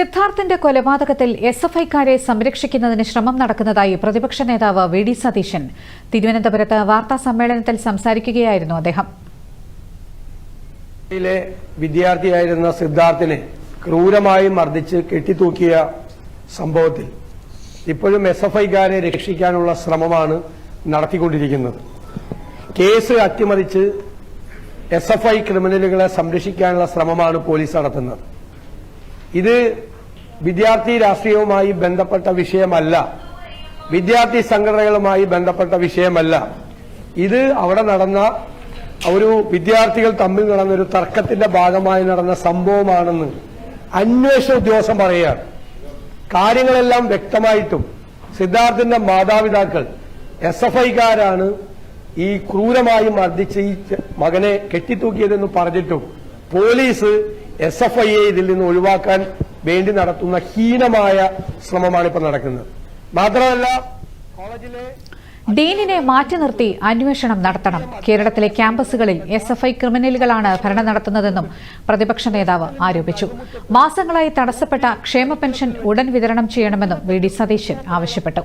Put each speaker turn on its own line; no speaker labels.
സിദ്ധാർത്ഥിന്റെ കൊലപാതകത്തിൽ S F ഐക്കാരെ സംരക്ഷിക്കുന്നതിന് ശ്രമം നടക്കുന്നതായി പ്രതിപക്ഷ നേതാവ് വി ഡി സതീശൻ തിരുവനന്തപുരത്ത് വാർത്താ സമ്മേളനത്തിൽ സംസാരിക്കുകയായിരുന്നു അദ്ദേഹം
വിദ്യാർത്ഥിയായിരുന്ന സിദ്ധാർത്ഥിനെ ക്രൂരമായി മർദ്ദിച്ച് കെട്ടിത്തൂക്കിയ സംഭവത്തിൽ ഇപ്പോഴും എസ് എഫ് ഐക്കാരെ രക്ഷിക്കാനുള്ള ശ്രമമാണ് നടത്തിക്കൊണ്ടിരിക്കുന്നത് കേസ് അട്ടിമറിച്ച് എസ് എഫ് ഐ ക്രിമിനലുകളെ സംരക്ഷിക്കാനുള്ള ശ്രമമാണ് പോലീസ് നടത്തുന്നത് ഇത് വിദ്യാർത്ഥി രാഷ്ട്രീയവുമായി ബന്ധപ്പെട്ട വിഷയമല്ല വിദ്യാർത്ഥി സംഘടനകളുമായി ബന്ധപ്പെട്ട വിഷയമല്ല ഇത് അവിടെ നടന്ന ഒരു വിദ്യാർത്ഥികൾ തമ്മിൽ നടന്ന ഒരു തർക്കത്തിന്റെ ഭാഗമായി നടന്ന സംഭവമാണെന്ന് അന്വേഷണ ഉദ്യോഗസ്ഥൻ പറയുകയാണ് കാര്യങ്ങളെല്ലാം വ്യക്തമായിട്ടും സിദ്ധാർത്ഥിന്റെ മാതാപിതാക്കൾ എസ് എഫ് ഐക്കാരാണ് ഈ ക്രൂരമായി മർദ്ദിച്ച് ഈ മകനെ കെട്ടിത്തൂക്കിയതെന്ന് പറഞ്ഞിട്ടും പോലീസ് എസ് എഫ് എ ഇതിൽ നിന്ന് ഒഴിവാക്കാൻ വേണ്ടി നടത്തുന്ന ഹീനമായ ശ്രമമാണ് ഇപ്പോൾ നടക്കുന്നത് മാത്രമല്ല
കോളേജിലെ ഡീനിനെ മാറ്റി നിർത്തി അന്വേഷണം നടത്തണം കേരളത്തിലെ ക്യാമ്പസുകളിൽ എസ് എഫ് ഐ ക്രിമിനലുകളാണ് ഭരണം നടത്തുന്നതെന്നും പ്രതിപക്ഷ നേതാവ് ആരോപിച്ചു മാസങ്ങളായി തടസ്സപ്പെട്ട ക്ഷേമ പെൻഷൻ ഉടൻ വിതരണം ചെയ്യണമെന്നും വി ഡി സതീശൻ ആവശ്യപ്പെട്ടു